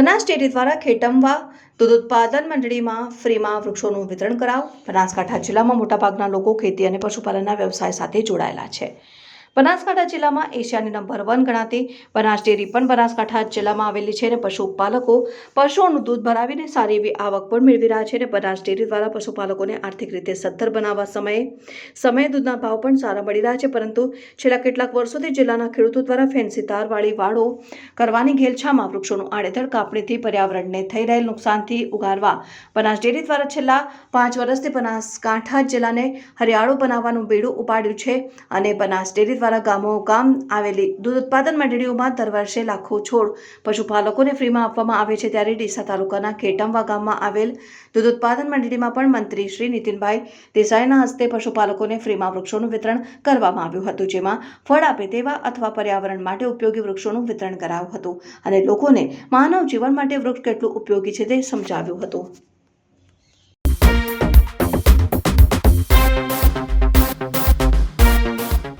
Banas dairy દ્વારા ખેટમવા દૂધ ઉત્પાદન મંડળીમાં ફ્રીમાં વૃક્ષોનું વિતરણ કરાવ. બનાસકાંઠા જિલ્લામાં મોટાભાગના લોકો ખેતી અને પશુપાલનના વ્યવસાય સાથે જોડાયેલા છે. બનાસકાંઠા જિલ્લામાં એશિયાની નંબર વન ગણાતી બનાસ ડેરી પણ બનાસકાંઠા જિલ્લામાં આવેલી છે અને પશુપાલકો પશુઓનું દૂધ ભરાવીને સારી એવી આવક પણ મેળવી રહ્યા છે અને બનાસ ડેરી દ્વારા પશુપાલકોને આર્થિક રીતે સદ્ધર બનાવવા સમયે સમયે દૂધના ભાવ પણ સારા મળી રહ્યા છે. પરંતુ છેલ્લા કેટલાક વર્ષોથી જિલ્લાના ખેડૂતો દ્વારા ફેન્સી તારવાળી વાળો કરવાની ઘેલછામાં વૃક્ષોનું આડેધડ કાપણીથી પર્યાવરણને થઈ રહેલ નુકસાનથી ઉગારવા બનાસ ડેરી દ્વારા છેલ્લા પાંચ વર્ષથી બનાસકાંઠા જિલ્લાને હરિયાળો બનાવવાનું બેડું ઉપાડ્યું છે અને બનાસ ડેરી દ્વારા ગામો ગામ આવેલી દૂધ ઉત્પાદન મંડળીઓમાં દર વર્ષે લાખો છોડ પશુપાલકોને ફ્રીમાં આપવામાં આવે છે ત્યારે ડીસા તાલુકાના કેટમવા ગામમાં આવેલ દૂધ ઉત્પાદન મંડળીમાં પણ મંત્રી શ્રી નીતિનભાઈ દેસાઈના હસ્તે પશુપાલકોને ફ્રીમાં વૃક્ષોનું વિતરણ કરવામાં આવ્યું હતું, જેમાં ફળ આપે તેવા અથવા પર્યાવરણ માટે ઉપયોગી વૃક્ષોનું વિતરણ કરાયું હતું અને લોકોને માનવ જીવન માટે વૃક્ષ કેટલું ઉપયોગી છે તે સમજાવ્યું હતું.